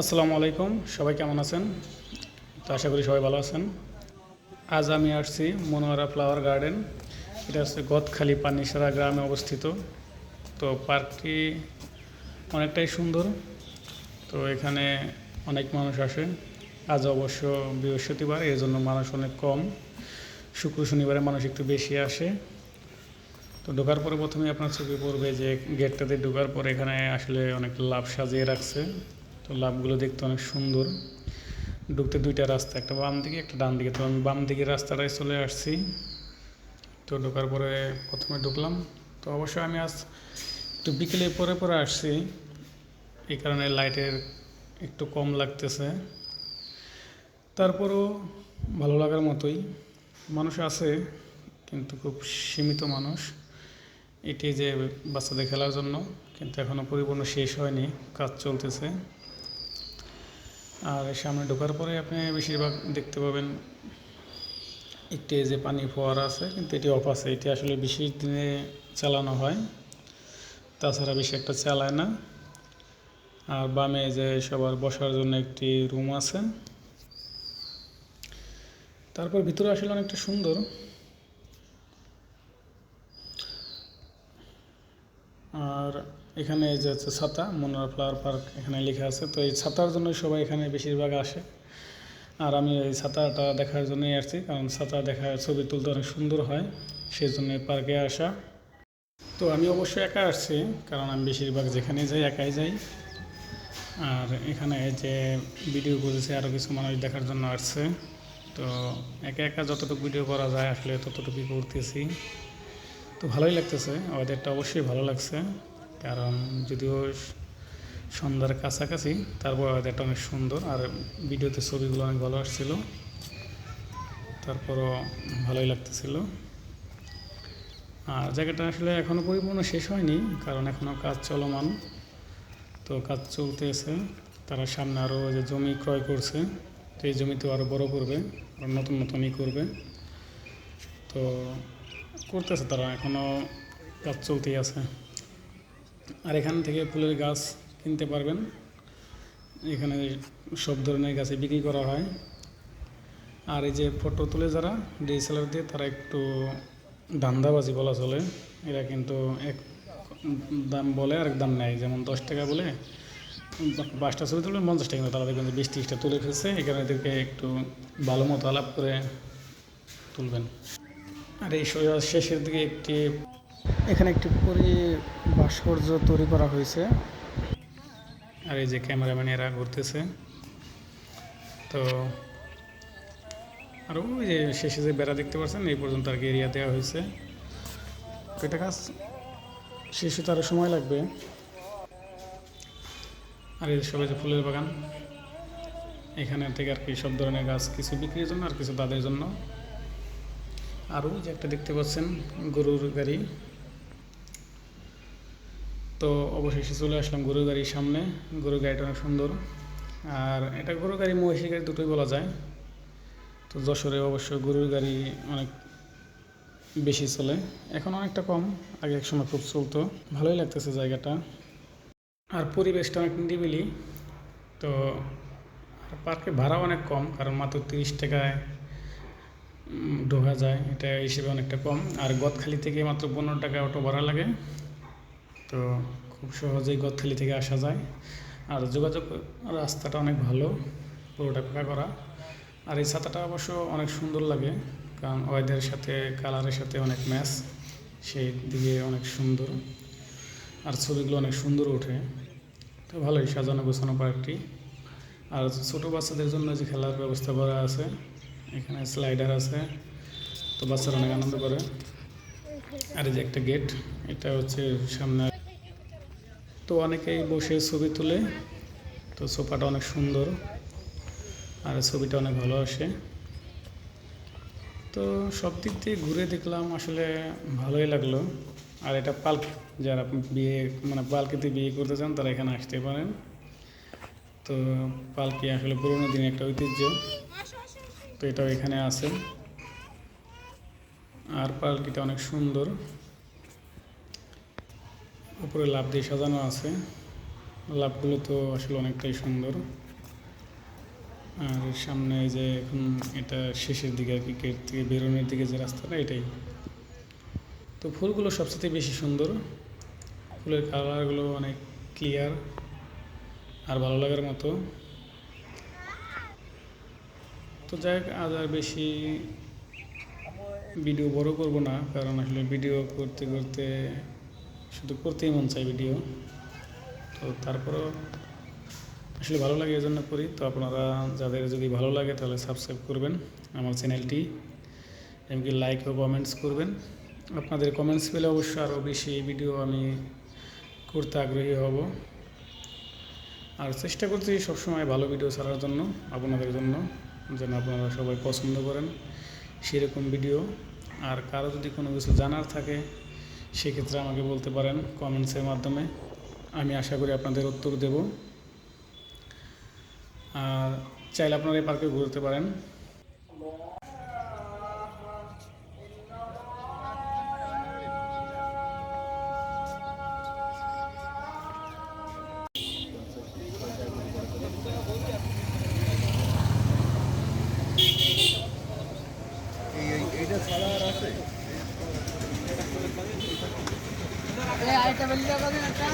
আসসালামু আলাইকুম, সবাই কেমন আছেন? তো আশা করি সবাই ভালো আছেন। আজ আমি আসছি মনোয়ারা ফ্লাওয়ার গার্ডেন। এটা হচ্ছে গদখালি পানিসারা গ্রামে অবস্থিত। তো পার্কটি অনেকটাই সুন্দর। তো এখানে অনেক মানুষ আসে। আজ অবশ্য বৃহস্পতিবার এর জন্য মানুষ অনেক কম। শুক্র শনিবারে মানুষ একটু বেশি আসে। তো ঢোকার পরে প্রথমে আপনার চোখে পড়বে যে গেটটাতে ঢোকার পরে এখানে আসলে অনেক লাভ সাজিয়ে রাখছে। তো লাভগুলো দেখতে অনেক সুন্দর। ঢুকতে দুইটা রাস্তা, একটা বাম দিকে, একটা ডান দিকে। তো আমি বাম দিকের রাস্তাটায় চলে আসছি। তো ঢোকার পরে প্রথমে ঢুকলাম। তো অবশ্যই আমি আজ একটু বিকেলে পরে পরে আসছি। এই কারণে লাইটের একটু কম লাগতেছে। তারপরেও ভালো লাগার মতোই। মানুষ আছে, কিন্তু খুব সীমিত মানুষ। এটি যে বাচ্চাদের খেলার জন্য, কিন্তু এখনও পরিপূর্ণ শেষ হয়নি। কাজ চলতেছে। আর সামনে ঢোকার পরে আপনি বেশিরভাগ দেখতে পাবেন, একটি যে পানি ফোয়ারা আছে, কিন্তু এটি অফ আছে। এটি আসলে বিশেষ দিনে চালানো হয়, তাছাড়া বেশি একটা চালায় না। আর বামে যে সবার বসার জন্য একটি রুম আছে। তারপর ভিতরে আসলে অনেকটা সুন্দর। আর এখানে যে হচ্ছে ছাতা, মনোরা ফ্লাওয়ার পার্ক এখানে লেখা আছে। তো এই ছাতার জন্য সবাই এখানে বেশিরভাগ আসে। আর আমি এই ছাতাটা দেখার জন্যই আসছি, কারণ ছাতা দেখা ছবি তুলতে অনেক সুন্দর হয় সেই জন্য পার্কে আসা। তো আমি অবশ্যই একা আসছি, কারণ আমি বেশিরভাগ যেখানে যাই একাই যাই। আর এখানে যে ভিডিও করেছে আরও কিছু মানুষ দেখার জন্য আসছে। তো একা একা যতটুকু ভিডিও করা যায়, আসলে ততটুকুই করতেছি। তো ভালোই লাগতেছে ওয়েদারটা অবশ্যই ভালো লাগছে, কারণ যদিও সন্ধ্যার কাছাকাছি, তারপর ওয়েদারটা অনেক সুন্দর, আর ভিডিওতে ছবিগুলো অনেক ভালো আসছিল, তারপরও ভালোই লাগতেছিল। আর জায়গাটা আসলে এখনও পরিপূর্ণ শেষ হয়নি, কারণ এখনও কাজ চলমান, তো কাজ চলতেছে, তারা সামনে আরও যে জমি ক্রয় করছে, তো এই জমিতেও আরও বড় করবে নতুন নতুনই করবে। তো করতেছে তারা এখনও কাজ চলতেই আছে। আর এখান থেকে ফুলের গাছ কিনতে পারবেন। এখানে সব ধরনের গাছে বিক্রি করা হয়। আর এই যে ফটো তুলে যারা ডিএসএলআর দিয়ে তারা একটু ধান্দাবাজি বলা চলে। এরা কিন্তু এক দাম বলে আর এক দাম নেয়। যেমন দশ টাকা বলে পাঁচটা ছবি তুলবেন পঞ্চাশ টাকা, কিন্তু তারা দেখবেন বিশ ত্রিশটা তুলে ফেলছে। এখানে এদেরকে একটু ভালো মতো আলাপ করে তুলবেন। আর এই সোজা শেষের দিকে একটি এখানে একটি পরি ভাস্কর্য তৈরি করা হয়েছে। আর এই যে ক্যামেরাম্যান এরা ঘুরতেছে। তো আর ওই যে শেষে যে বেড়া দেখতে পাচ্ছেন, এই পর্যন্ত আর কি এরিয়া দেওয়া হয়েছে। এটা কাজ শেষ হতে আরও সময় লাগবে। আর এই সবাই যে ফুলের বাগান, এখানে থেকে আর কি সব ধরনের গাছ কিছু বিক্রির জন্য আর কিছু তাদের জন্য। আরও যে একটা দেখতে পাচ্ছেন, গরুর গাড়ি। তো অবশেষে চলে আসলাম গরুর গাড়ির সামনে। গরুর গাড়িটা অনেক সুন্দর। আর এটা গরুর গাড়ি মহিষী গাড়ি দুটোই বলা যায়। তো যশোরে অবশ্য গরুর গাড়ি অনেক বেশি চলে। এখন অনেকটা কম, আগে এক সময় খুব চলতো। ভালোই লাগতেছে জায়গাটা। আর পরিবেশটা অনেক নিরিবিলি। তো পার্কে ভাড়া অনেক কম, কারণ মাত্র তিরিশ টাকায় ঢোকা যায়, এটা হিসেবে অনেকটা কম। আর গদখালি থেকে মাত্র পনেরো টাকা অটো ভাড়া লাগে। তো খুব সহজেই গদখালি থেকে আসা যায়। আর যোগাযোগ রাস্তাটা অনেক ভালো, পুরোটা ফাঁকা করা। আর এই ছাতাটা অবশ্য অনেক সুন্দর লাগে, কারণ ওয়েদারের সাথে কালারের সাথে অনেক ম্যাচ সেই দিকে অনেক সুন্দর। আর ছবিগুলো অনেক সুন্দর ওঠে। তো ভালোই সাজানো গোছানো পার্কটি আর ছোটো বাচ্চাদের জন্য যে খেলার ব্যবস্থা করা আছে এখানে স্লাইডার আছে। তো বাচ্চারা অনেক আনন্দ করে। আর এই যে একটা গেট এটা হচ্ছে সামনে তো অনেকেই বসে ছবি তুলে। তো সোফাটা অনেক সুন্দর। আর ছবিটা অনেক ভালো আসে। তো সব দিক দিয়ে ঘুরে দেখলাম, আসলে ভালোই লাগল। আর এটা পাল্ক যারা বিয়ে মানে পালকিতে বিয়ে করতে চান, তারা এখানে আসতে পারেন। তো পালকি আসলে পুরোনো দিনের একটা ঐতিহ্য। তো এটাও এখানে আছে। আর পালকিটা অনেক সুন্দর। উপরে লাভ দিয়ে সাজানো আছে। লাভগুলো তো আসলে অনেকটাই সুন্দর। আর সামনে যে এখন এটা শেষের দিকে আর কি, গেট থেকে বেরোনোর দিকে যে রাস্তাটা, এটাই। তো ফুলগুলো সবচেয়ে বেশি সুন্দর। ফুলের কালারগুলো অনেক ক্লিয়ার আর ভালো লাগার মতো। তো যাই হোক, আজ আর বেশি ভিডিও বড় করব না, কারণ আসলে ভিডিও করতে করতে শুধু করতেই মন চাই ভিডিও। তো তারপরেও আসলে ভালো লাগে এজন্য করি। তো আপনারা, যাদের যদি ভালো লাগে তাহলে সাবস্ক্রাইব করবেন আমার চ্যানেলটি। এমনকি লাইক ও কমেন্টস করবেন। আপনাদের কমেন্টস পেলে অবশ্যই আরও বেশি ভিডিও আমি করতে আগ্রহী হব। আর চেষ্টা করছি সবসময় ভালো ভিডিও ছাড়ার জন্য, আপনাদের জন্য। যেন আপনারা সবাই পছন্দ করেন সেরকম ভিডিও আর কারও যদি কোনো কিছু জানার থাকে, সেক্ষেত্রে আমাকে বলতে পারেন কমেন্টসের মাধ্যমে। আমি আশা করি আপনাদের উত্তর দেব। আর চাইলে আপনারা এই পার্কে ঘুরতে পারেন। এইটা ছাড়া আর আছে আরেকটা বললে কদিন একটা